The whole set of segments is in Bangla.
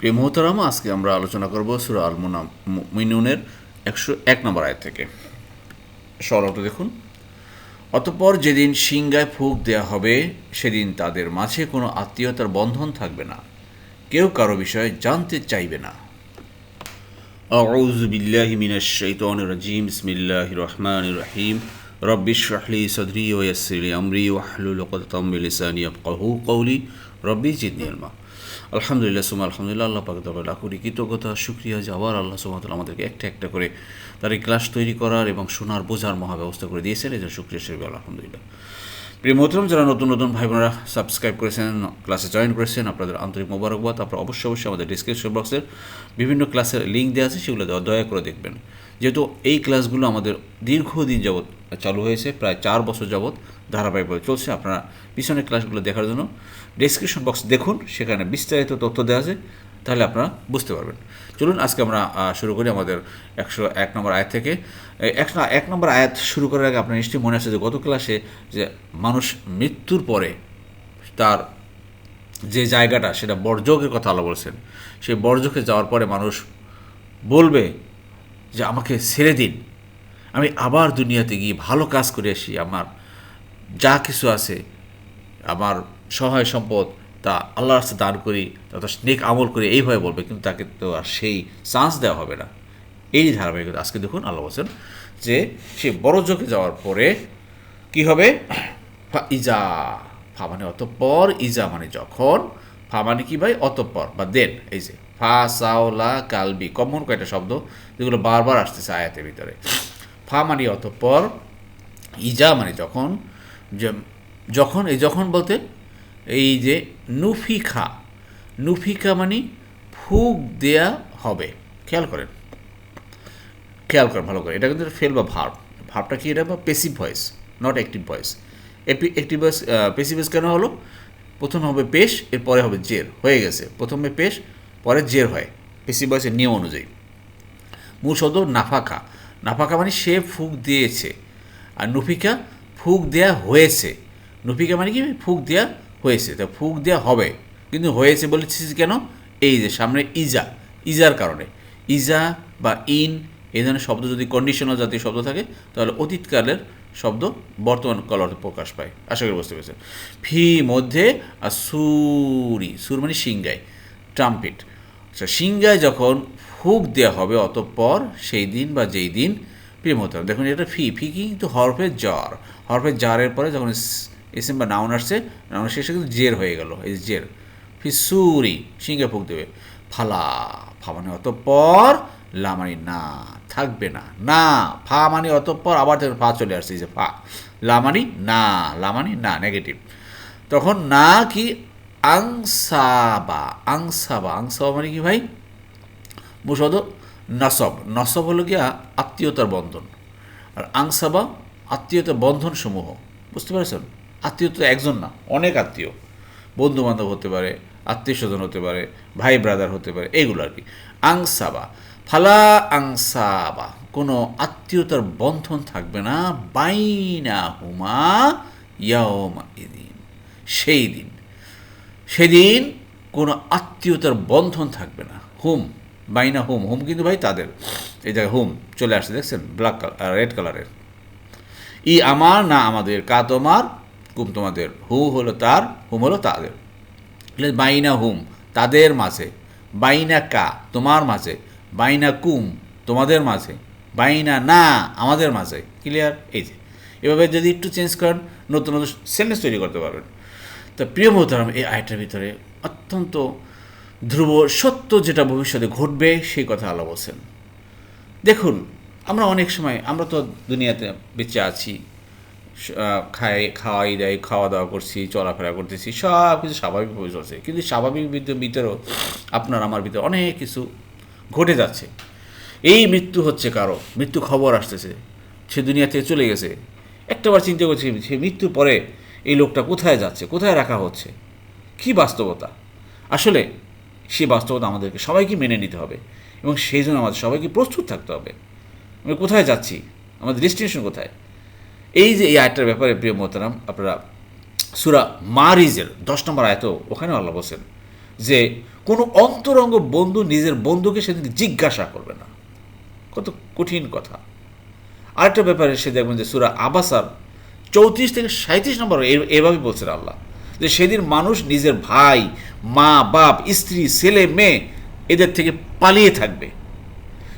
প্রিয় মোহতারাম আজকে আমরা আলোচনা করব সুরা আল মিনুনের একশো এক নম্বর আয় থেকে সরলটা দেখুন অতঃপর যেদিন সিংগায় ফুক দেয়া হবে সেদিন তাদের মাঝে কোনো আত্মীয়তার বন্ধন থাকবে না কেউ কারো বিষয়ে জানতে চাইবে না أعوذ بالله من الشيطان الرجيم بسم الله الرحمن الرحيم رب اشرح لي صدري ويسر لي أمري واحلل عقدة من لساني يفقهوا قولي ربي زدني علما আলহামদুলিল্লাহ সুমা আলহামদুলিল্লাহ, আল্লাহ পাক তবে লাখুরি কৃতজ্ঞতা, শুক্রিয়া যাওয়ার আল্লাহ সুমাতাল আমাদেরকে একটা একটা করে তার এই ক্লাস তৈরি করার এবং শোনার, বোঝার মহা ব্যবস্থা করে দিয়েছেন। এই জন্য শুক্রিয়া সেরবে আলহামদুলিল্লাহ। প্রিয় মোহতরম, যারা নতুন নতুন ভাই বোনেরা সাবস্ক্রাইব করেছেন ক্লাসে জয়েন করেছেন, আপনাদের আন্তরিক মোবারকবাদ। আপনারা অবশ্যই অবশ্যই আমাদের ডিসক্রিপশন বক্সের বিভিন্ন ক্লাসের লিঙ্ক দেওয়া আছে, সেগুলো দয়া করে দেখবেন। যেহেতু এই ক্লাসগুলো আমাদের দীর্ঘদিন যাবৎ চালু হয়েছে, প্রায় চার বছর যাবৎ ধারাবাহিকভাবে চলছে। আপনারা পিছনের ক্লাসগুলো দেখার জন্য ডিসক্রিপশন বক্স দেখুন, সেখানে বিস্তারিত তথ্য দেওয়া আছে, তাহলে আপনারা বুঝতে পারবেন। চলুন, আজকে আমরা শুরু করি আমাদের একশো এক নম্বর আয়াত থেকে। এক এক নম্বর আয়াত শুরু করার আগে আপনার নিশ্চয়ই মনে আছে যে গত ক্লাসে যে মানুষ মৃত্যুর পরে তার যে জায়গাটা, সেটা বর্জকের কথা আলো বলছেন। সেই বর্জকে যাওয়ার পরে মানুষ বলবে যে আমাকে ছেড়ে দিন। আমি আবার দুনিয়াতে গিয়ে ভালো কাজ করে আসি। আমার যা কিছু আছে, আমার সহায় সম্পদ, তা আল্লাহর রাস্তায় দান করি তথা নেক আমল করি এইভাবে বলবে, কিন্তু তাকে তো আর সেই চান্স দেওয়া হবে না। এই ধারাবাহিকতা। আজকে দেখুন আল্লাহ বলছেন যে, সে বড় যোগে যাওয়ার পরে কি হবে? ইজা, ফা মানে অতঃপর, ইজা মানে যখন, ফা মানে কি ভাই? অতঃপর বা দেন, এই যে। ফা সাওলা কালবি কমন কয়েকটা শব্দ? যেগুলো বারবার আসতেছে আয়াতের ভিতরে। ফা মানে অতঃপর, ইজা মানে যখন যখন, এই যখন বলতে, এই যে নুফিখা। নুফিকা মানে ফুক দেয়া হবে। খেয়াল করেন। খেয়াল করেন, ভালো করে। এটা কিন্তু ফেল বা ভার্ব। ভাবটা কি এটা? বা passive voice not active voice active voice passive voice কেন হলো? প্রথম হবে পেশ, এরপরে হবে জের। হয়ে গেছে। প্রথমে পেশ পরে জের হয়। পেসিভ বয়সের নিয়ম অনুযায়ী। মূল শব্দ নাফাকা। নাফাকা মানে সে ফুক দিয়েছে। আর নুফিকা, ফুক দেয়া হয়েছে। নুফিকা মানে কি? ফুক দেয়া হয়েছে। তা ফুক দেয়া হবে। কিন্তু হয়েছে বলেছিস কেন? এই যে সামনে ইজা। ইজার কারণে। ইজা বা ইন এই ধরনের শব্দ যদি কন্ডিশনাল জাতীয় শব্দ থাকে, তাহলে অতীতকালের শব্দ বর্তমান কলরে প্রকাশ পায়। আশা করি বুঝতে পেরেছেন। ফি মধ্যে আর সুরি। সুর মানে সিংগায় ট্রাম্পিট। সিংগায় যখন ফুক দেওয়া হবে অতঃপর সেই দিন বা যেই দিন প্রেম হতে হবে। দেখুন এটা ফি ফি কিন্তু হরফের জ্বর। হরফের জারের পরে যখন এসএম বা নাউন আসছে, নাউন শেষে কিন্তু জের হয়ে গেল, এই জের। ফি সুরি, সিংহে ফুক দেবে। ফালা ফা মানে অতঃপর, লা মানে না, থাকবে না। না, ফা মানে অতঃপর, আবার দেখুন ফা চলে আসছে যে ফা। লা মানে না, লা মানে না নেগেটিভ তখন না কি আংসাবা আংসাবা আংসাবা মানে কি ভাই? মুসদ নসব। নসব হলো গিয়া আত্মীয়তার বন্ধন। আর আংসাবা আত্মীয়তার বন্ধন সমূহ বুঝতে পেরেছেন? আত্মীয়তা একজন না, অনেক আত্মীয়। বন্ধু বান্ধব হতে পারে আত্মীয় স্বজন হতে পারে, ভাই ব্রাদার হতে পারে এইগুলো আর কি। আংসাবা, ফালা আংসাবা, কোনো আত্মীয়তার বন্ধন থাকবে না বাইনা হুমা ইয়াওমা ইদিন সেই দিন। সেদিন কোনো আত্মীয়তার বন্ধন থাকবে না। হুম, বাইনা হুম হুম কিন্তু ভাই তাদের। এই জায়গায় হুম চলে আসছে, দেখছেন? ব্ল্যাক কালার রেড কালারের ই আমার না আমাদের, কা তোমার? কুম তোমাদের। হু হলো তার, হুম হলো তাদের। বাইনা হুম, তাদের মাঝে। বাইনা কা, তোমার মাঝে। বাইনা কুম, তোমাদের মাঝে। বাইনা না, আমাদের মাঝে। ক্লিয়ার এই যে। এভাবে যদি একটু চেঞ্জ করেন, নতুন নতুন সেন্টেন্স তৈরি করতে পারবেন। তো প্রিয় মোহতারাম এই আয়টার ভিতরে অত্যন্ত ধ্রুব সত্য যেটা ভবিষ্যতে ঘটবে, সেই কথা আল্লাহ বলছেন। দেখুন, আমরা অনেক সময়, আমরা তো দুনিয়াতে বেঁচে আছি খাই, খাওয়াই, দেয় খাওয়া দাওয়া করছি, চলাফেরা করতেছি, সব কিছু স্বাভাবিকভাবে চলছে। কিন্তু স্বাভাবিক ভিতর- ভিতরেও আপনার, আমার ভিতরে অনেক কিছু ঘটে যাচ্ছে। এই মৃত্যু হচ্ছে কারও? মৃত্যু খবর আসতেছে, সে দুনিয়া থেকে চলে গেছে। একটাবার চিন্তা করছি, সে মৃত্যুর পরে এই লোকটা কোথায় যাচ্ছে, কোথায় রাখা হচ্ছে? কি বাস্তবতা? আসলে সেই বাস্তবতা আমাদেরকে সবাইকে মেনে নিতে হবে এবং সেই জন্য আমাদের সবাইকে প্রস্তুত থাকতে হবে। আমরা কোথায় যাচ্ছি? আমাদের ডেস্টিনেশন কোথায়? এই যে এই আয়টার ব্যাপারে প্রিয় মোহতারাম, আপনারা সুরা মারিজের দশ নম্বর আয়ত ওখানে আল্লাহ বলছেন যে, কোনো অন্তরঙ্গ বন্ধু নিজের বন্ধুকে সেদিন জিজ্ঞাসা করবে না। কত কঠিন কথা। আরেকটা ব্যাপারে সে দেখবেন যে সুরা আবাসার চৌত্রিশ থেকে সাঁত্রিশ নম্বর এভাবে বলছেন আল্লাহ। যে সেদিন মানুষ নিজের ভাই, মা, বাপ, স্ত্রী, ছেলে, মেয়ে এদের থেকে পালিয়ে থাকবে।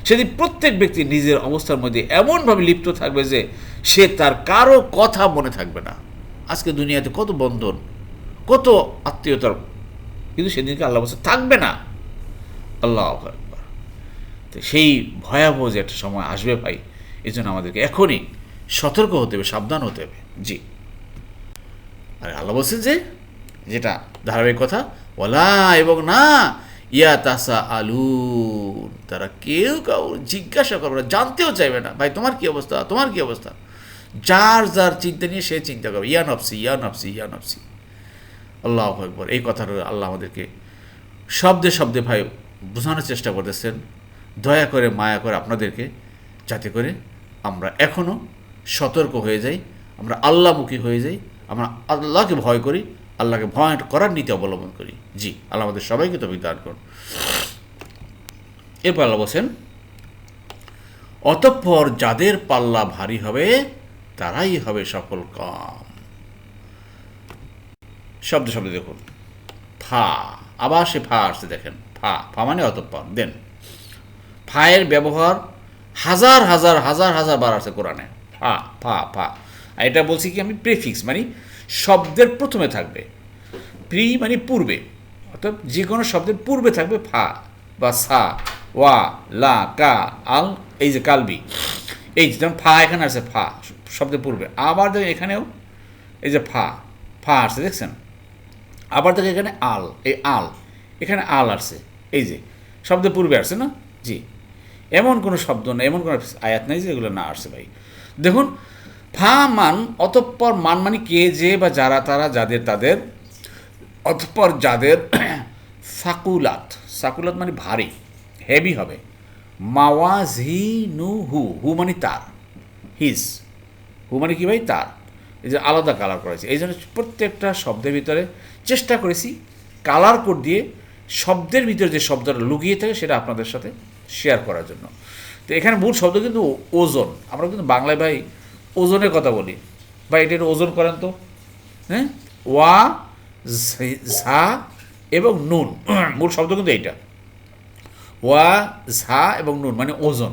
সেদিন প্রত্যেক ব্যক্তি নিজের অবস্থার মধ্যে এমনভাবে লিপ্ত থাকবে যে সে তার কারও কথা মনে থাকবে না। আজকে দুনিয়াতে কত বন্ধন, কত আত্মীয়তার, কিন্তু সেদিনকে আল্লাহ বলছে, থাকবে না। আল্লাহ তো সেই ভয়াবহ যে একটা সময় আসবে ভাই এই জন্য আমাদেরকে এখনই সতর্ক হতে হবে, সাবধান হতে হবে। জি। আর আল্লাহ বলছেন যে, যেটা ধারাবাহিক কথা ওলা এবং না, ইয়া তাসা আলুন তারা কেউ কাউ জিজ্ঞাসা করবে না, জানতেও চাইবে না, ভাই, তোমার কি অবস্থা? তোমার কি অবস্থা? যার যার চিন্তা নিয়ে সে চিন্তা করবে, ইয়া নফসি ইয়া নফসি ইয়া নফসি। আল্লাহ একবার এই কথাটা আল্লাহ আমাদেরকে শব্দে শব্দে ভাই বোঝানোর চেষ্টা করতেছেন। দয়া করে, মায়া করে আপনাদেরকে, যাতে করে আমরা এখনও সতর্ক হয়ে যাই, আমরা আল্লাহমুখী হয়ে যাই, আমরা আল্লাহকে ভয় করি, আল্লাহকে ভয় করার নীতি অবলম্বন করি। জি, আল্লাহ আমাদের সবাইকে তো দান করুন। এরপর আল্লাহ বলছেন, অতঃপর যাদের পাল্লা ভারী হবে, তারাই হবে সফল কাম। শব্দ শব্দ দেখুন। ফা, আবার সে ফা আসছে, দেখেন। ফা ফা মানে অতঃপর, দেন। ফায়ের ব্যবহার হাজার হাজার হাজার হাজার বার আছে কোরআনে। ফা ফা ফা আর এটা বলছি কি আমি প্রেফিক্স মানে শব্দের প্রথমে থাকবে। প্রি মানে পূর্বে। অর্থাৎ যে কোনো শব্দের পূর্বে থাকবে ফা বা সা, ওয়া, লা, কা, আল, এই যে কালবি। এই যেমন ফা এখানে আছে ফা, শব্দের পূর্বে। আবার দেখেন এখানেও এই যে ফা ফা আসছে, দেখছেন? আবার দেখো এখানে আল, এই আল, এখানে আল আসছে। এই যে, শব্দের পূর্বে আসছে না? জি। এমন কোনো শব্দ না, এমন কোনো আয়াত নাই যে এগুলো না আসছে ভাই। দেখুন, ফা মান অতঃপর মান মানে কে, যে বা যারা, তারা, যাদের, তাদের, অতঃপর যাদের সাকুলাত সাকুলাত মানে ভারী হেভি হবে। মাওয়াজি নু হু হু মানে তার হিজ হু মানে কী ভাই? তার। এই যে আলাদা কালার করেছে। এই জন্য প্রত্যেকটা শব্দের ভিতরে চেষ্টা করেছি কালার কোড দিয়ে শব্দের ভিতরে যে শব্দটা লুকিয়ে থাকে, সেটা আপনাদের সাথে শেয়ার করার জন্য। তো এখানে মূল শব্দ কিন্তু ওজন। আমরা কিন্তু বাংলায় ভাই ওজনের কথা বলি। ভাই এটা একটু ওজন করেন তো। হ্যাঁ? ওয়া, ঝা এবং নুন। মূল শব্দ কিন্তু এইটা। ওয়া, ঝা এবং নুন মানে ওজন।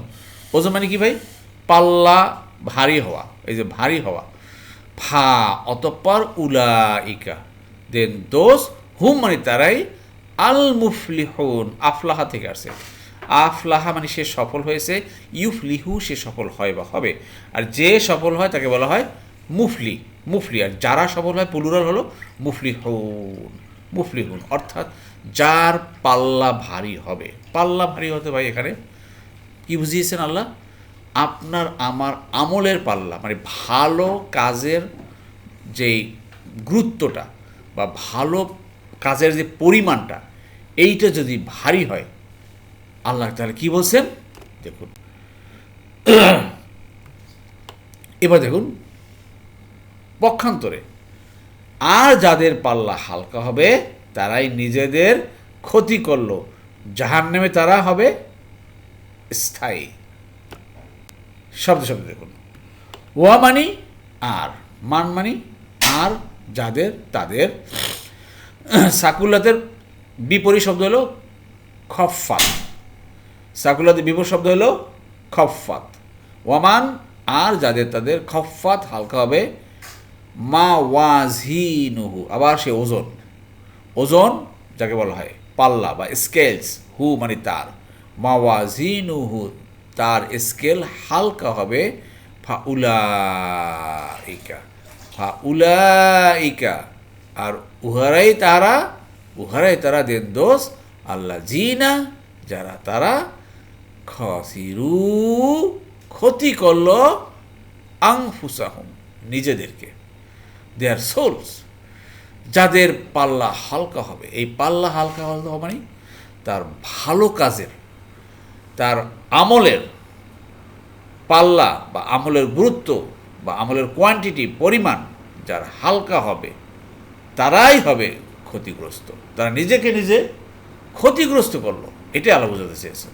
ওজন মানে কি ভাই? পাল্লা, ভারী হওয়া। এই যে ভারী হওয়া। ফা, অতঃপর উলা ইকা দেন দোষ, হুম মানে তারাই আল মুফলিহুন আফলাহা থেকে আসে। আফলাহা মানে সে সফল হয়েছে, ইউফলিহু সে সফল হয় বা হবে। আর যে সফল হয় তাকে বলা হয় মুফলি মুফলি। আর যারা সফল হয় পুলুরাল হলো মুফলিহুন মুফলিহুন। অর্থাৎ যার পাল্লা ভারী হবে। পাল্লা ভারী হতে ভাই এখানে কি বুঝিয়েছেন আল্লাহ? আপনার, আমার আমলের পাল্লা মানে ভালো কাজের যেই গুরুত্বটা বা ভালো কাজের যে পরিমাণটা, এইটা যদি ভারী হয় আল্লাহ তাহলে কি বলছেন? দেখুন। এবার দেখুন, পক্ষান্তরে। আর যাদের পাল্লা হালকা হবে, তারাই নিজেদের ক্ষতি করল। জাহান নেমে তারা হবে স্থায়ী। শব্দ শব্দ দেখুন। ওয়া মানি, আর। মান মানি, আর যাদের, তাদের। সাকুল্লাতের বিপরীত শব্দ হলো খফাত সাকুলাতে বিপদ শব্দ হলো খফাত ওয়ামান, আর যাদের তাদের খফাত হালকা হবে, মা ওয়াজিনুহু, আবার সে ওজন। ওজন যাকে বলা হয়, পাল্লা বা স্কেলস হু মানে তার। মা ওয়াজিনুহু, তার স্কেল হালকা হবে, ফাউলাইকা ফাউলাইকা। আর উহারাই তারা উহারাই তারা দেন দোষ আল্লাহ জিনা যারা তারা খসিরু ক্ষতি করল আংফুসাহুম, নিজেদেরকে। দেয়ার সোলস যাদের পাল্লা হালকা হবে, এই পাল্লা হালকা হবে মানে তার ভালো কাজের, তার আমলের পাল্লা বা আমলের গুরুত্ব বা আমলের কোয়ান্টিটি পরিমাণ যার হালকা হবে, তারাই হবে ক্ষতিগ্রস্ত। তারা নিজেকে নিজে ক্ষতিগ্রস্ত করল। এটাই আলো বোঝাতে চেয়েছেন।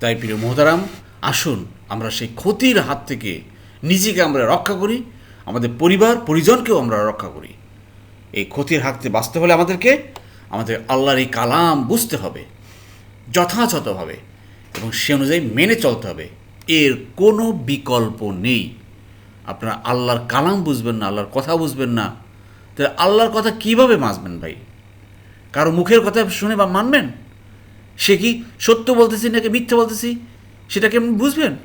তাই প্রিয় মোহতারাম, আসুন আমরা সেই ক্ষতির হাত থেকে নিজেকে আমরা রক্ষা করি, আমাদের পরিবার, পরিজনকেও আমরা রক্ষা করি। এই ক্ষতির হাত থেকে বাঁচতে হলে আমাদেরকে আমাদের আল্লাহর এই কালাম বুঝতে হবে, যথাযথভাবে এবং সে অনুযায়ী মেনে চলতে হবে। এর কোনো বিকল্প নেই। আপনারা আল্লাহর কালাম বুঝবেন না, আল্লাহর কথা বুঝবেন না। তাহলে আল্লাহর কথা কীভাবে মাসবেন ভাই? কারও মুখের কথা শুনে বা মানবেন? সে কি সত্য বলতেছি নাকি মিথ্যে বলতেছি? সেটা কেমন বুঝবেন?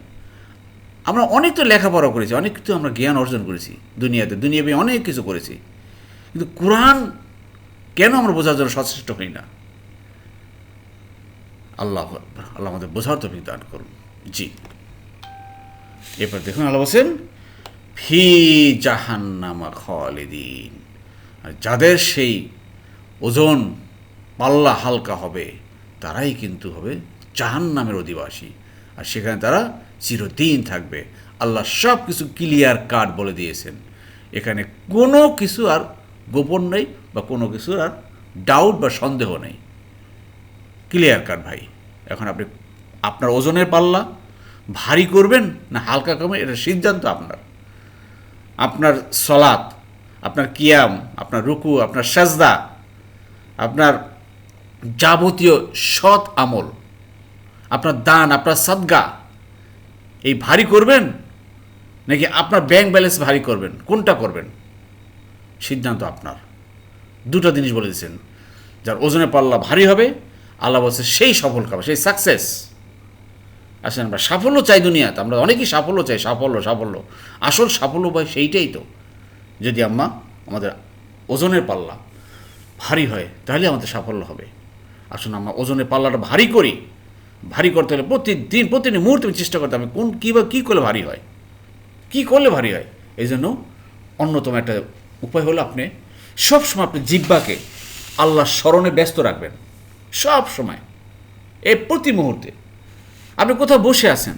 আমরা অনেক তো লেখাপড়া করেছি, অনেক কিছু আমরা জ্ঞান অর্জন করেছি দুনিয়াতে, দুনিয়াবে অনেক কিছু করেছি। কিন্তু কোরআন কেন আমরা বোঝার জন্য সচেষ্ট হই না? আল্লাহ আল্লাহ আমাদের বোঝার তো দান করুন। জি। এরপর দেখুন আল্লাহ বলছেন, ফি জাহান্নামা খালিদিন। আর যাদের সেই ওজন পাল্লা হালকা হবে তারাই কিন্তু হবে জাহান্নামের অধিবাসী। আর সেখানে তারা চিরদিন থাকবে। আল্লাহ সব কিছু ক্লিয়ার কাট বলে দিয়েছেন। এখানে কোনো কিছু আর গোপন নেই বা কোনো কিছুর আর ডাউট বা সন্দেহ নেই। ক্লিয়ার কাট ভাই। এখন আপনি আপনার ওজনের পাল্লা ভারী করবেন না হালকা করবেন, এটা সিদ্ধান্ত আপনার। আপনার সলাৎ আপনার কিয়াম, আপনার রুকু, আপনার সাজদা, আপনার যাবতীয় সৎ আমল। আপনার দান, আপনার সদগা, এই ভারী করবেন নাকি আপনার ব্যাংক ব্যালেন্স ভারী করবেন? কোনটা করবেন? সিদ্ধান্ত আপনার। দুটো জিনিস বলে দিয়েছেন। যার ওজনে পাল্লা ভারী হবে, আল্লাহ বলছে সেই সফল খাবে সেই সাকসেস আসেন আমরা, সাফল্য চাই দুনিয়াতে। আমরা অনেকেই সাফল্য চাই, সাফল্য সাফল্য। আসল সাফল্য ভাই সেইটাই তো। যদি আম্মা আমাদের ওজনের পাল্লা ভারী হয়, তাহলে আমাদের সাফল্য হবে। আসুন, আমরা ওজনের পাল্লাটা ভারী করি। ভারী করতে হলে প্রতিদিন প্রতিদিন মুহূর্তে আমি চেষ্টা করতে হবে কোন কী বা কী করলে ভারী হয়। কী করলে ভারী হয়? এই জন্য অন্যতম একটা উপায় হলো আপনি সবসময় আপনি জিব্বাকে আল্লাহর স্মরণে ব্যস্ত রাখবেন। সব সময় এই প্রতি মুহূর্তে। আপনি কোথাও বসে আছেন।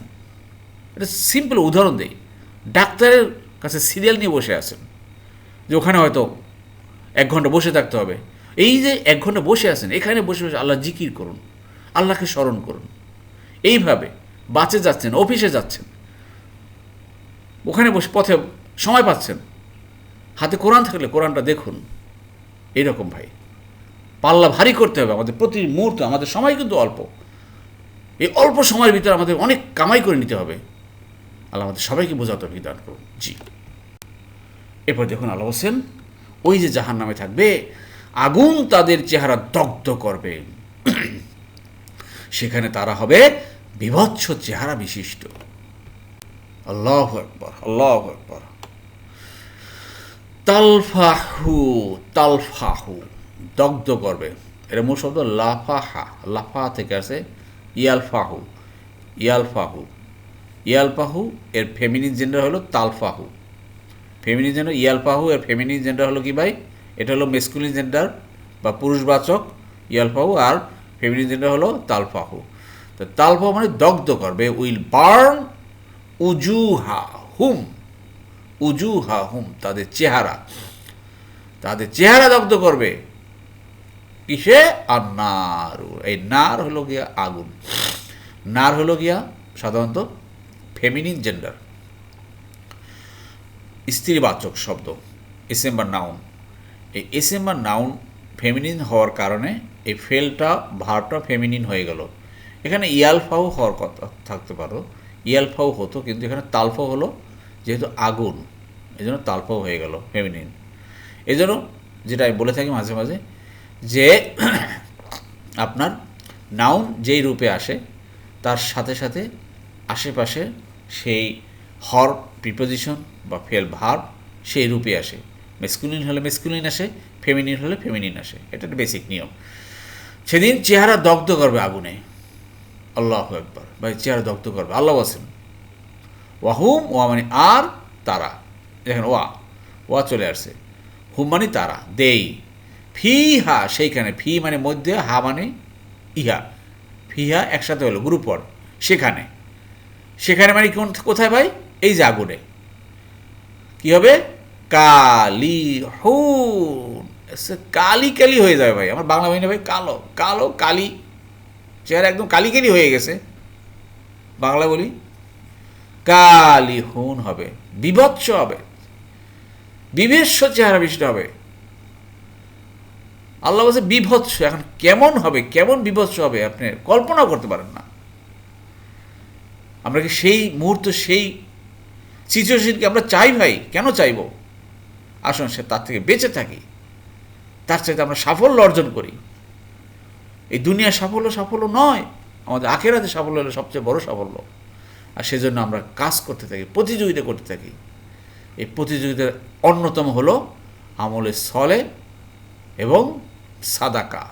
এটা সিম্পল উদাহরণ দেই। ডাক্তারের কাছে সিরিয়াল নিয়ে বসে আছেন। যে ওখানে হয়তো এক ঘণ্টা বসে থাকতে হবে। এই যে এক ঘণ্টা বসে আছেন, এখানে বসে বসে আল্লাহ জিকির করুন, আল্লাহকে স্মরণ করুন। এইভাবে বাঁচে যাচ্ছেন, অফিসে যাচ্ছেন। ওখানে বসে পথে সময় পাচ্ছেন। হাতে কোরআন থাকলে কোরআনটা দেখুন। এইরকম ভাই। পাল্লা ভারী করতে হবে আমাদের প্রতি মুহূর্ত, আমাদের সময় কিন্তু অল্প। এই অল্প সময়ের ভিতরে আমাদের অনেক কামাই করে নিতে হবে। আল্লাহ আমাদের সবাইকে বোঝাতে হবে দান করুন। জি। এরপর দেখুন আল্লাহ হোসেন ওই যে জাহান নামে থাকবে আগুন তাদের চেহারা দগ্ধ করবে। সেখানে তারা হবে বিভৎস চেহারা বিশিষ্ট। আল্লাহ একবার আল্লাহ একবার তালফাহু তালফাহু, দগ্ধ করবে। এর মূল শব্দ লাফাহা, লাফা থেকে আছে ইয়ালফাহু ইয়ালফাহু। ইয়ালফাহু, এর ফেমিনিন জেন্ডার হলো তালফাহু। ফেমিনিন জেন্ডার ইয়ালফাহু, এর ফেমিনিন জেন্ডার হলো কি ভাই? এটা হলো মেসকুলিন জেন্ডার বা পুরুষবাচক, ইয়ালফাহু, আর ফেমিনিন জেন্ডার হলো তালফাহু। তো তালফাহু মানে দগ্ধ করবে উইল বার্ন উজুহা হুম উজুহা হুম তাদের চেহারা। তাদের চেহারা দগ্ধ করবে কিসে? আর নার। এই নার হলো গিয়া আগুন। নার হলো গিয়া সাধারণত ফেমিনিন জেন্ডার স্ত্রীবাচক শব্দ এসেম্বার নাউন এই এসেম্বার নাউন ফেমিনিন হওয়ার কারণে এই ফেলটা, ভারটা ফেমিনিন হয়ে গেল। এখানে ইয়ালফাও হওয়ার কথা থাকতে পারো। ইয়ালফাও হতো, কিন্তু এখানে তালফাও হলো যেহেতু আগুন। এই জন্য তালফাও হয়ে গেল ফেমিনিন এই জন্য যেটা আমি বলে থাকি মাঝে মাঝে যে আপনার নাউন যেই রূপে আসে, তার সাথে সাথে আশেপাশে সেই হর প্রিপোজিশন বা ফেল ভার সেই রূপে আসে। মেসকুলিন হলে মেসকুলিন আসে ফেমিনিন হলে ফেমিনিন আসে। এটা একটা বেসিক নিয়ম। সেদিন চেহারা দগ্ধ করবে আগুনে। আল্লাহ একবার ভাই, চেহারা দগ্ধ করবে। আল্লাহ বসেন ওয়াহুম ওয়া মানে আর তারা। দেখেন, ওয়া। ওয়া চলে আসছে। হুম মানে তারা, দেই। ফি হা সেইখানে ফি মানে মধ্যে, হা মানে ইহা। ফিহা একসাথে হলো, গ্রুপ ওয়ার্ড সেখানে। সেখানে মানে কোন, কোথায় ভাই? এই যে আগুনে। কি হবে? কালি হুন কালি কালি হয়ে যাবে ভাই, আমার বাংলা বাহিনী ভাই কালো কালো কালি। চেহারা একদম কালি কালি হয়ে গেছে। বাংলা বলি কালি হুন হবে, বিভৎস হবে বিভৎস চেহারা বিশিষ্ট হবে। আল্লাহ বলছে বিভৎস, এখন কেমন হবে, কেমন বিভৎস হবে আপনি কল্পনা করতে পারেন না। আমরা কি সেই মুহূর্ত, সেই সিচুয়েশনকে আমরা চাই ভাই? কেন চাইব? আসুন, সে তার থেকে বেঁচে থাকি। তার চাইতে আমরা সাফল্য অর্জন করি। এই দুনিয়ার সাফল্য সাফল্য নয়, আমাদের আখেরাতে সাফল্য হলো সবচেয়ে বড় সাফল্য। আর সেজন্য আমরা কাজ করতে থাকি, প্রতিযোগিতা করতে থাকি। এই প্রতিযোগিতার অন্যতম হলো আমলে সলে এবং সাদাকা।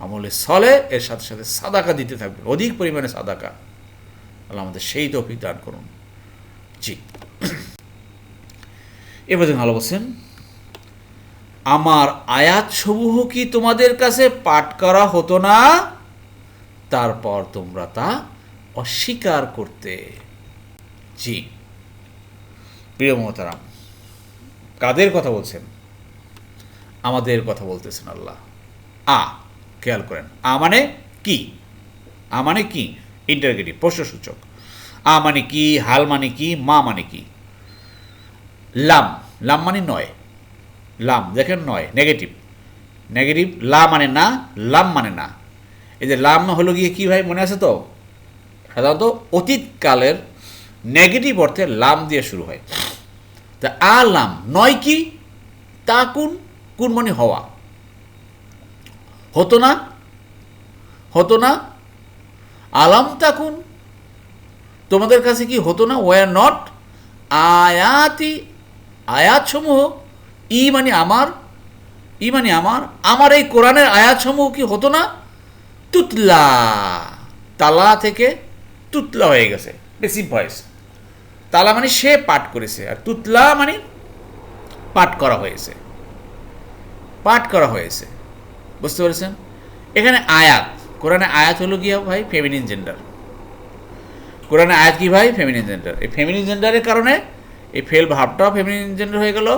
আমলে সলে এর সাথে সাথে সাদাকা দিতে থাকবে, অধিক পরিমাণে সাদাকা। আল্লাহ আমাদের সেই তৌফিক দান করুন। জি। এবার আলো বলছেন। আমার আয়াত সমূহ কি তোমাদের কাছে পাঠ করা হতো না? তারপর তোমরা তা অস্বীকার করতে। জি। প্রিয় মহতারাম, কাদের কথা বলছেন? আমাদের কথা বলতেছেন আল্লাহ। আ, খেয়াল করেন। আ মানে কি? আ মানে কি? ইন্টারগেটিভ, প্রশ্নসূচক। আ মানে কি? হাল মানে কি? মা মানে কি? লাম। লাম মানে নয়। লাম, দেখেন নয় নেগেটিভ নেগেটিভ লা মানে না, লাম মানে না। এই যে লাম হলো গিয়ে কি ভাই, মনে আছে তো? সাধারণত অতীতকালের নেগেটিভ অর্থে লাম দিয়ে শুরু হয়। তা আ লাম, নয় কি? তা কোন? কোন মানে হওয়া। হতো না? হতো না? আলাম তাকুন তোমাদের কাছে কি হতো না? ওয়ার নট আয়াতি আয়াতসমূহ ই মানে আমার ই মানে আমার আমার এই কোরআনের আয়াতসমূহ কি হতো না? তুতলা, তালা থেকে তুতলা হয়ে গেছে। বেশি ভয়েস তালা মানে সে পাঠ করেছে, আর তুতলা মানে পাঠ করা হয়েছে। পাঠ করা হয়েছে। বুঝতে পেরেছেন? এখানে আয়াত, কোরআনে আয়াত হলো কি ভাই ফেমিনিন জেন্ডার কোরআনে আয়াত কি ভাই? ফেমিনিন জেন্ডার এই ফেমিনিন জেন্ডারের কারণে এই ফেল ভাবটাও ফেমিনিন জেন্ডার হয়ে গেল,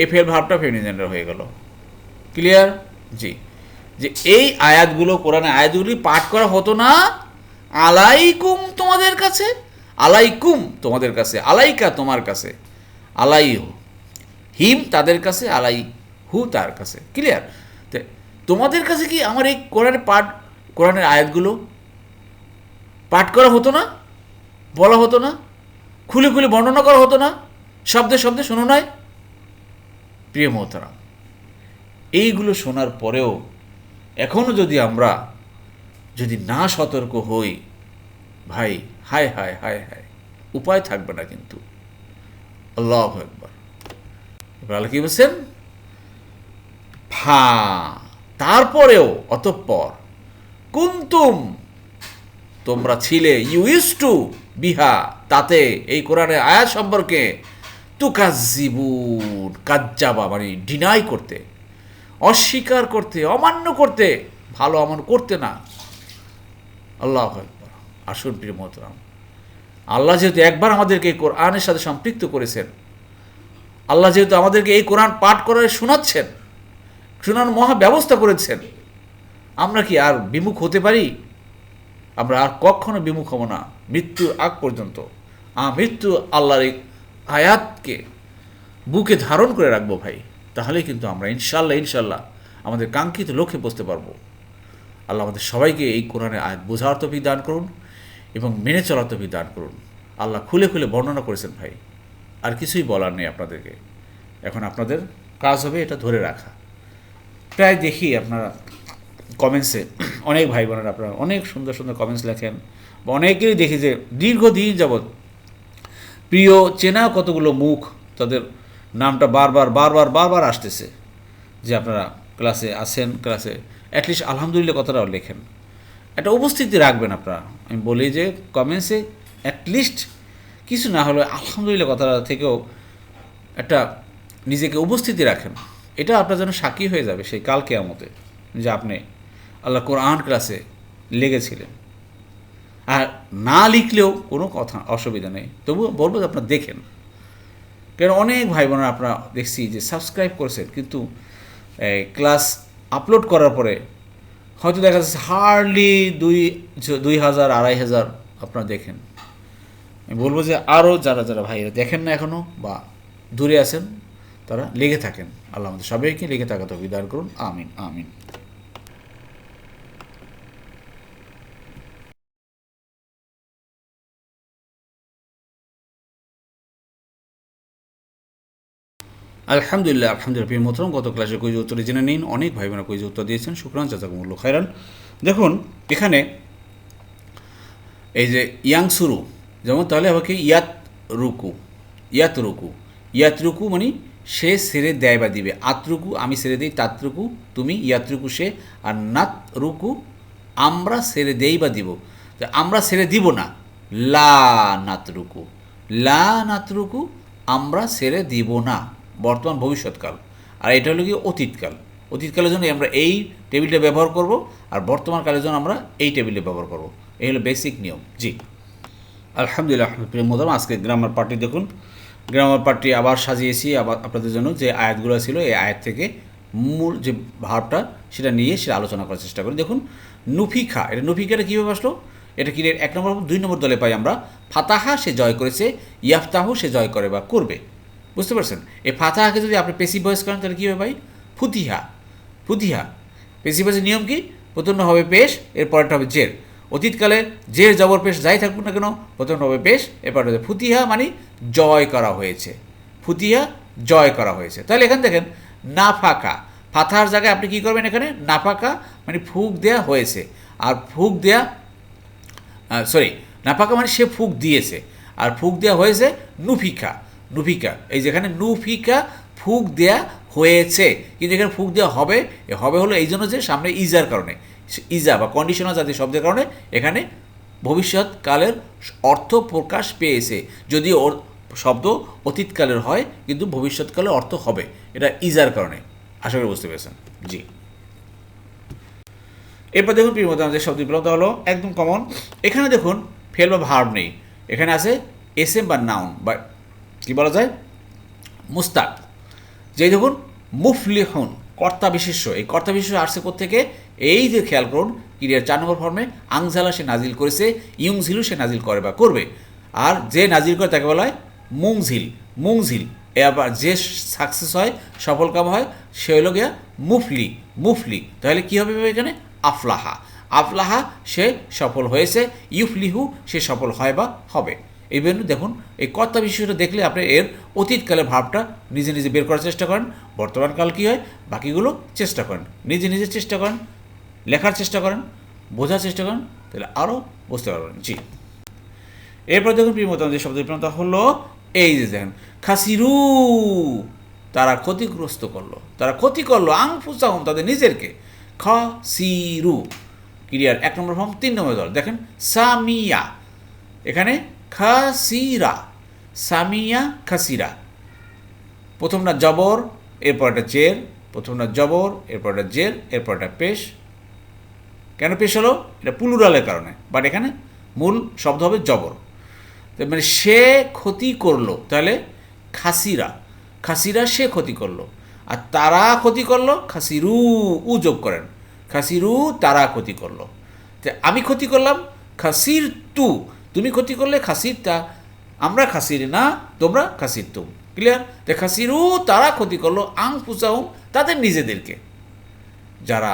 এই ফেল ভাবটাও ফেমিনিন জেন্ডার হয়ে গেল। ক্লিয়ার জি। যে এই আয়াতগুলো কোরআনে, আয়াতগুলি পাঠ করা হতো না, আলাইকুম তোমাদের কাছে, আলাইকুম তোমাদের কাছে, আলাইকা তোমার কাছে, আলাই হিম তাদের কাছে, আলাই হু তার কাছে। ক্লিয়ার তোমাদের কাছে কি আমার এই কোরআনের পাঠ, কোরআনের আয়াতগুলো পাঠ করা হতো না? বলা হতো না? খুলে খুলে বর্ণনা করা হতো না? শব্দে শব্দে শোনো নয় প্রিয় মোহতারাম, এইগুলো শোনার পরেও এখনও যদি আমরা যদি না সতর্ক হই, ভাই, হায় হায় হায় হায়, উপায় থাকবে না কিন্তু। আল্লাহ একবার এবার আল্লাহ কি বলছেন? ফা, তারপরেও, অতঃপর, কুন্তুম, তোমরা ছিলে, ইউ ইউজ টু বিহা, তাতে এই কোরআনের আয়াত সম্পর্কে তুকাজিবুন কাজ্জাবা মানে ডিনাই করতে, অস্বীকার করতে, অমান্য করতে, ভালো আমল করতে না। আল্লাহ আসুন প্রিয় মোহতরাম, আল্লাহ যেহেতু একবার আমাদেরকে এই কোরআনের সাথে সম্পৃক্ত করেছেন, আল্লাহ যেহেতু আমাদেরকে এই কোরআন পাঠ করে শোনাচ্ছেন, শোনার মহা ব্যবস্থা করেছেন, আমরা কি আর বিমুখ হতে পারি? আমরা আর কখনো বিমুখ হব না। মৃত্যুর আগ পর্যন্ত মৃত্যু আল্লাহর এই আয়াতকে বুকে ধারণ করে রাখব ভাই তাহলে কিন্তু আমরা ইনশাল্লাহ ইনশাল্লাহ আমাদের কাঙ্ক্ষিত লক্ষ্যে বসতে পারব। আল্লাহ আমাদের সবাইকে এই কোরআনে আয়াত বোঝার তফিক দান করুন এবং মেনে চলার তফিক দান করুন। আল্লাহ খুলে খুলে বর্ণনা করেছেন ভাই, আর কিছুই বলার নেই আপনাদেরকে। এখন আপনাদের কাজ হবে এটা ধরে রাখা। প্রায় দেখি আপনারা কমেন্টসে অনেক ভাই বোনেরা আপনারা অনেক সুন্দর সুন্দর কমেন্টস লেখেন, বা অনেকেই দেখি যে দীর্ঘদিন যাবৎ প্রিয় চেনা কতগুলো মুখ তাদের নামটা বারবার বারবার বারবার আসতেছে যে আপনারা ক্লাসে আসেন ক্লাসে অ্যাটলিস্ট আলহামদুলিল্লাহ কথাটাও লেখেন। একটা উপস্থিতি রাখবেন আপনারা। আমি বলি যে কমেন্টসে অ্যাটলিস্ট কিছু না হলে আলহামদুলিল্লাহ কথাটা থেকেও একটা নিজেকে উপস্থিতি রাখেন। এটা আপনার জন্য সাক্ষী হয়ে যাবে সেই কালকে আমতে যে আপনি আল্লাহ কোরআন ক্লাসে লেগেছিলেন। আর না লিখলেও কোনো কথা অসুবিধা নেই। তবু বলব যে আপনারা দেখেন। কারণ অনেক ভাই বোনেরা আপনারা দেখছি যে সাবস্ক্রাইব করছেন, কিন্তু ক্লাস আপলোড করার পরে হয়তো দেখা যাচ্ছে হার্ডলি দুই দুই হাজার, আড়াই হাজার আপনারা দেখেন। আমি বলব যে আরও যারা যারা ভাইরা দেখেন না এখনও বা দূরে আছেন, তারা লেগে থাকেন। আল্লাহ আমাদের সবাইকে লেগে থাকা তো বিদায় করুন। আমিন আমিন। আলহামদুলিল্লাহ আলহামদুলিল্লাহ, প্রিয় মোহতরম, গত ক্লাসে কুইজ উত্তরে জেনে নিন। অনেক ভাই বোনেরা কুইজ উত্তর দিয়েছেন। শুক্রান চাচাকুমুল্ল খায়রান। দেখুন, এখানে এই যে ইয়াং সুরু যেমন তাহলে আমাকে ইয়াত রুকু ইয়াত রুকু ইয়াত রুকু মানে সে সেরে দেয় বা দিবে। আতরুকু, আমি সেরে দিই, তাতরুকু, তুমি, ইয়াতরুকু, সে, আর নাত রুকু আমরা সেরে দেই বা দিব। আমরা সেরে দিব না। লা নাতরুকু। লা নাতরুকু, আমরা সেরে দিব না। বর্তমান ভবিষ্যৎকাল। আর এটা হলো কি অতীতকাল। অতীতকালের জন্য আমরা এই টেবিলটা ব্যবহার করব আর বর্তমান কালের জন্য আমরা এই টেবিলটা ব্যবহার করব। এই হলো বেসিক নিয়ম। জি। আলহামদুলিল্লাহ, প্রিয় আজকে গ্রামার পার্টি দেখুন। গ্রামার পার্টি আবার সাজিয়েছি আবার আপনাদের জন্য। যে আয়াতগুলো ছিল, এই আয়াত থেকে মূল যে ভাবটা, সেটা নিয়ে সেটা আলোচনা করার চেষ্টা করি। দেখুন, নুফিখা, এটা নুফিকাটা কীভাবে আসলো? এটা কি এক নম্বর, দুই নম্বর দলে পাই আমরা। ফাতাহা সে জয় করেছে, ইয়াফতাহ সে জয় করে বা করবে। বুঝতে পারছেন? এই ফাতাহাকে যদি আপনি পেশি বয়স করেন, তাহলে কী হবে ভাই? ফুতিহা। ফুতিহা। পেশি বয়সের নিয়ম কি? প্রথম হবে পেশ এরপরটা হবে জের। অতীতকালে জের, জবর, পেশ যাই থাকুক না কেন প্রথম হবে পেশ এরপর হবে ফুতিহা মানে জয় করা হয়েছে। ফুতিহা, জয় করা হয়েছে। তাহলে এখানে দেখেন, নাফাকা। ফাথার জায়গায় আপনি কী করবেন এখানে? নাফাকা মানে ফুক দেয়া হয়েছে। আর ফুক দেয়া সরি নাফাকা মানে সে ফুক দিয়েছে। আর ফুক দেওয়া হয়েছে নুফিকা। নুফিকা। এই যেখানে নুফিকা ফুক দেয়া হয়েছে। কিন্তু এখানে ফুক দেওয়া হবে হবে হলো এই জন্য যে সামনে ইজার কারণে। ইজা বা কন্ডিশনাল জাতীয় শব্দের কারণে এখানে ভবিষ্যৎকালের অর্থ প্রকাশ পেয়েছে। যদি ওর শব্দ অতীতকালের হয়, কিন্তু ভবিষ্যৎকালে অর্থ হবে। এটা ইজার কারণে। আশা করি বুঝতে পেরেছেন। জি। এরপর দেখুন প্রিয় মতো আমাদের শব্দ বিপ্লব হলো একদম কমন এখানে দেখুন ফেল বা ভার্ব নেই। এখানে আছে এস এম বা নাউন বা কী বলা যায়? মুস্তাক যেই দেখুন, মুফলিহন, কর্তা বিশেষ্য এই কর্তা বিশেষ্য আসছে থেকে এই যে খেয়াল করুন ক্রিয়ার চার নম্বর ফর্মে আংজালা সে নাজিল করেছে, ইউংঝিলু সে নাজিল করে বা করবে। আর যে নাজিল করে তাকে বলা হয় মুংঝিল। মুংঝিল এবার যে সাকসেস হয়, সফল কাম হয়, সে হলো গিয়া মুফলি মুফলি। তাহলে কী হবে এখানে? আফলাহা। আফলাহা সে সফল হয়েছে, ইউফলিহু সে সফল হয় বা হবে। এই দেখুন, এই কর্তা বিষয়টা দেখলে আপনি এর অতীতকালের ভাবটা নিজে নিজে বের করার চেষ্টা করেন বর্তমানকাল কী হয়, বাকিগুলো চেষ্টা করেন। নিজে নিজে চেষ্টা করেন, লেখার চেষ্টা করেন, বোঝার চেষ্টা করেন, তাহলে আরও বুঝতে পারবেন। জি। এরপর দেখুন, প্রিয় মতো যে শব্দ বিপ্লবতা হলো, এই যে দেখেন, খাসিরু, তারা ক্ষতিগ্রস্ত করল, তারা ক্ষতি করল, আংফুসাহম, তাদের নিজেরকে। খ সিরু ক্রিয়ার এক নম্বর ফর্ম, তিন নম্বর দল, দেখেন, সামিয়া, এখানে খাসিরা, সামিয়া খাসিরা। প্রথমটা জবর, এরপর একটা জের, প্রথমটা জবর, এরপর একটা জের একটা পেশ। কেন পেশ হলো? এটা পুলুরালের কারণে। বাট এখানে মূল শব্দ হবে জবর। মানে সে ক্ষতি করল, তাহলে খাসিরা। খাসিরা সে ক্ষতি করল। আর তারা ক্ষতি করল, খাসিরু উ যোগ করেন। খাসিরু তারা ক্ষতি করল। তো আমি ক্ষতি করলাম, খাসির তু তুমি ক্ষতি করলে খাসির তা আমরা খাসির না, তোমরা খাসির তুম। ক্লিয়ার তো খাসিরু তারা ক্ষতি করল, আং পুচাহুম তাদের নিজেদেরকে। যারা,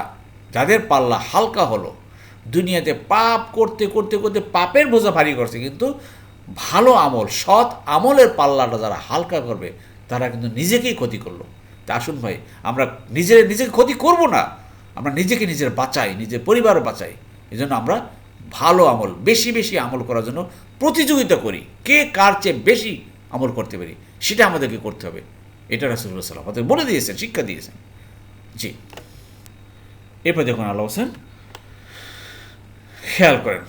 যাদের পাল্লা হালকা হলো, দুনিয়াতে পাপ করতে করতে করতে পাপের বোঝা ভারী করছে, কিন্তু ভালো আমল, সৎ আমলের পাল্লাটা যারা হালকা করবে, তারা কিন্তু নিজেকেই ক্ষতি করল। তা আসুন ভাই, আমরা নিজের, নিজেকে ক্ষতি করব না, আমরা নিজেকে নিজের বাঁচাই, নিজের পরিবার বাঁচাই। এই জন্য আমরা ভালো আমল, বেশি বেশি আমল করার জন্য প্রতিযোগিতা করি। কে কার চেয়ে বেশি আমল করতে পারি, সেটা আমাদেরকে করতে হবে। এটা রাসুল্লাহ সাল্লাম আমাদের বলে দিয়েছেন, শিক্ষা দিয়েছেন। জি। এরপর দেখুন আল্লাহ হোসেন খেয়াল করেন,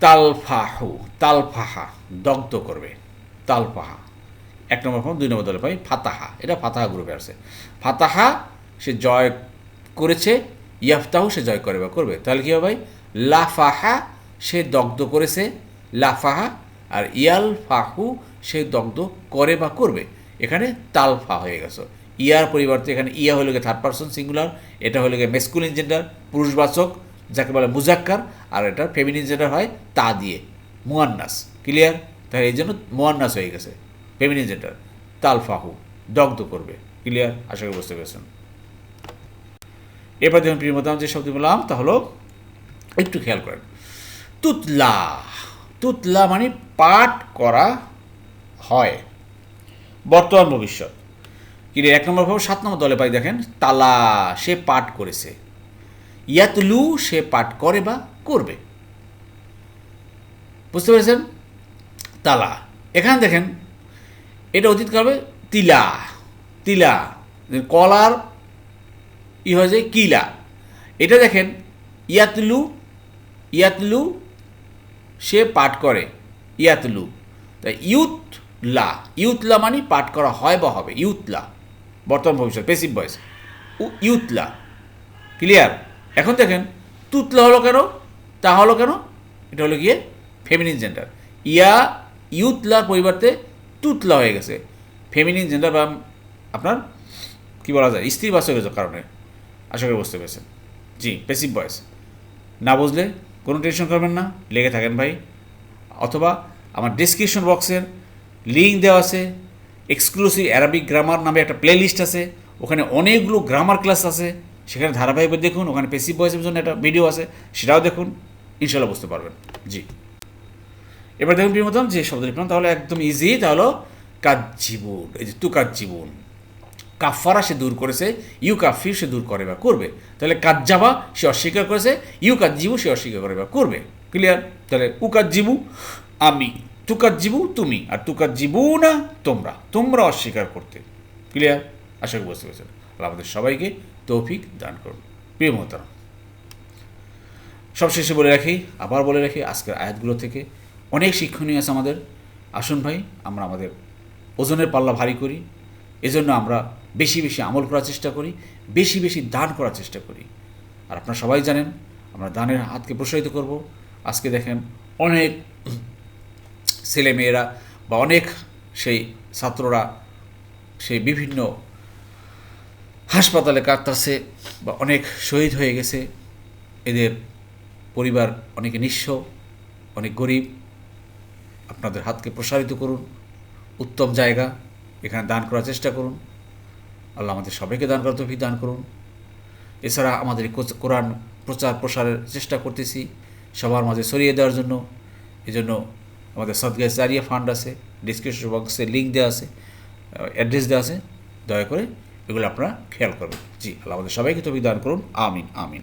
তালফাহু, তালফাহা, দগ্ধ করবে। তালফাহা। এক নম্বর ফর্ম দুই নম্বর দলে পাই ফাতাহা। এটা ফাতাহা গ্রুপে আছে ফাতাহা, সে জয় করেছে, ইয়াফতাহু, সে জয় করে বা করবে। তাহলে কী হবে ভাই? লাফাহা, সে দগ্ধ করেছে। লাফাহা, আর ইয়াল ফাহু সে দগ্ধ করে বা করবে। এখানে তালফা হয়ে গেছে। ইয়ার পরিবর্তে এখানে ইয়া হলো গিয়ে থার্ড পার্সন সিঙ্গুলার এটা হলো গিয়ে মেসকুলিন জেন্ডার পুরুষবাচক, যাকে বলে মুজাক্কার, আর এটা ফেমিনিন জেন্ডার হয় তা দিয়ে। মুয়ান্নাস ক্লিয়ার তাহলে এই জন্য মুয়ান্নাস হয়ে গেছে। ফেমিনিন জেন্ডার তালফাহু, দগ্ধ করবে। ক্লিয়ার আশা করি বুঝতে পেরেছেন। এবার দেখুন প্রিয় মতাম যে শব্দ বললাম তা হলো একটু খেয়াল করেন। তুতলা তুতলা মানে পাঠ করা হয়। বর্তমান ভবিষ্যৎ। কিন্তু এক নম্বর ভাব সাত নম্বর দলে পাই দেখেন, তালা, সে পাঠ করেছে। ইয়াতলু, সে পাঠ করে বা করবে। বুঝতে পেরেছেন? তালা। এখানে দেখেন, এটা অতীত করবে তিলা। তিলা কলার ই হয়ে যায়, কিলা। এটা দেখেন, ইয়াতলু ইয়াতলু, সে পাঠ করে। ইয়াতলু। তাই ইউথ লা। ইউথলা মানে পাঠ করা হয় বা হবে। ইউথলা বর্তমান ভবিষ্যৎ পেসিভ ভয়েস ইউথলা ক্লিয়ার এখন দেখেন তুতলা হলো কেন? তা হলো কেন? এটা হলো গিয়ে ফেমিনিন জেন্ডার ইয়া ইউথলার পরিবর্তে তুতলা হয়ে গেছে। ফেমিনিন জেন্ডার বা আপনার, কি বলা যায়? স্ত্রীবাচকের কারণে। আশা করি বুঝতে পেরেছেন। জি পেসিভ ভয়েস না বুঝলে কোনো টেনশন করবেন না, লেগে থাকেন ভাই। অথবা আমার ডিসক্রিপশন বক্সের লিঙ্ক দেওয়া আছে এক্সক্লুসিভ অ্যারাবিক গ্রামার নামে একটা প্লে লিস্ট আছে, ওখানে অনেকগুলো গ্রামার ক্লাস আছে, সেখানে ধারাবাহিকভাবে দেখুন, ওখানে পেসিভ ভয়েসের জন্য একটা ভিডিও আছে, সেটাও দেখুন ইনশাল্লাহ বুঝতে পারবেন। জি। এবার দেখুন প্রিয় মতন যে শব্দ লিখলাম তাহলে একদম ইজি তাহলে কাজ জীবন, এই যে তু কাজ জীবন। কাফারা সে দূর করেছে, ইউ কাফির সে দূর করে বা করবে। তাহলে কাজ্জাবা সে অস্বীকার করেছে, ইউ কাজ্জিবু সে অস্বীকার করে বা করবে। ক্লিয়ার তাহলে উ কাজ্জিবু আমি তু কাজ্জিবু তুমি, আর তু কাজ্জিবু না তোমরা তোমরা অস্বীকার করতে। ক্লিয়ার আশা করি বুঝতে পেরেছেন। আমাদের সবাইকে তৌফিক দান করুন। প্রিয় মহতারাম, সবশেষে বলে রাখি, আবার বলে রাখি, আজকের আয়াতগুলো থেকে অনেক শিক্ষণীয় আছে আমাদের। আসুন ভাই, আমরা আমাদের ওজনের পাল্লা ভারী করি। এজন্য আমরা বেশি বেশি আমল করার চেষ্টা করি, বেশি বেশি দান করার চেষ্টা করি। আর আপনারা সবাই জানেন, আমরা দানের হাতকে প্রসারিত করব। আজকে দেখেন অনেক ছেলেমেয়েরা বা অনেক সেই ছাত্ররা, সেই বিভিন্ন হাসপাতালে কাটতেছে বা অনেক শহীদ হয়ে গেছে। এদের পরিবার অনেকে নিঃস্ব, অনেক গরিব। আপনাদের হাতকে প্রসারিত করুন, উত্তম জায়গা, এখানে দান করার চেষ্টা করুন। আল্লাহ আমাদের সবাইকে দান করার তফিক দান করুন। এছাড়া আমাদের কোরআন প্রচার প্রসারের চেষ্টা করতেছি সবার মাঝে সরিয়ে দেওয়ার জন্য। এজন্য আমাদের সদগ্যাস জারিয়া ফান্ড আছে ডিসক্রিপশন বক্সে লিঙ্ক দেওয়া আছে অ্যাড্রেস দেওয়া আছে। দয়া করে এগুলো আপনারা খেয়াল করবেন। জি, আল্লাহ আমাদের সবাইকে তফিক দান করুন। আমিন আমিন।